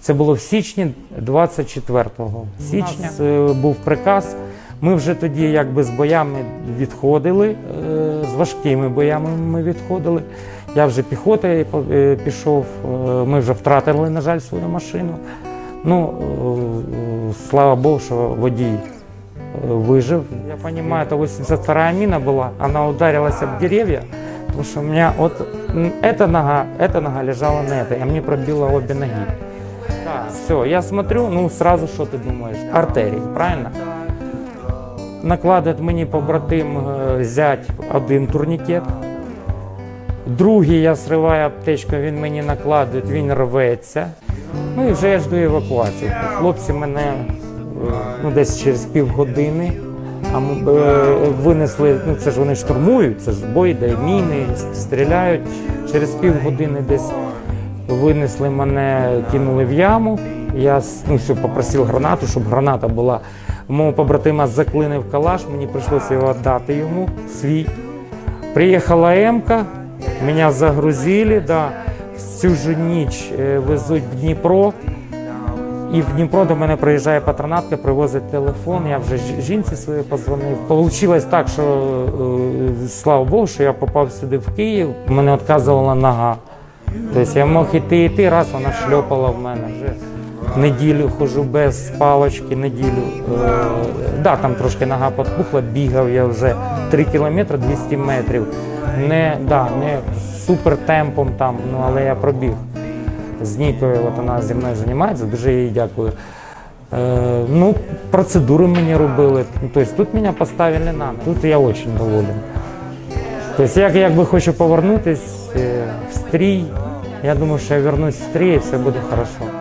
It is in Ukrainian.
Це було в січні 24 січня. У нас, е, був приказ. Ми вже тоді якби з боями відходили, е, з важкими боями ми відходили. Я вже піхотою е, пішов, е, ми вже втратили, на жаль, свою машину. Ну, е, слава Богу, що водій э, выжив. Я понимаю, это 82-я мина была, она ударилась об деревья, потому что у меня вот м, эта нога, эта нога лежала на этой, а мне пробило обе ноги. Все, я смотрю, ну сразу что ты думаешь? Артерии, правильно? Накладує мені побратим е, зять один турнікет. Другий я зриваю аптечку, він мені накладує, він рветься. Ну і вже я жду евакуацію. Хлопці мене е, ну, десь через півгодини а е, винесли, ну це ж вони штурмують, це ж бой, де міни, стріляють. Через півгодини десь винесли мене, кинули в яму. Я ну, все, попросив гранату, щоб граната була. Мого побратима заклинив калаш, мені прийшлося його віддати йому свій. Приїхала Емка, мене загрузили, да. всю ж ніч е, везуть в Дніпро. І в Дніпро до мене приїжджає патронатка, привозить телефон. Я вже жінці своїй позвонив. Получилось так, що е, слава Богу, що я попав сюди в Київ. Мене відказувала нога. Тобто я мог іти іти, раз вона шльопала в мене вже. Неділю хожу без палочки, неділю. Е, да, там трошки нога потпухла, бігав я вже 3 кілометри 200 метрів. Не, да, не супер темпом там, ну але я пробіг з Нікою, от вона зі мною займається, дуже їй дякую. Е, ну, процедури мені робили. Тобто тут мене поставили на ноги. Тут я дуже доволен. Тобто, як якби хочу повернутися е, стрій, я думаю, що я вернусь стрій і все буде хорошо.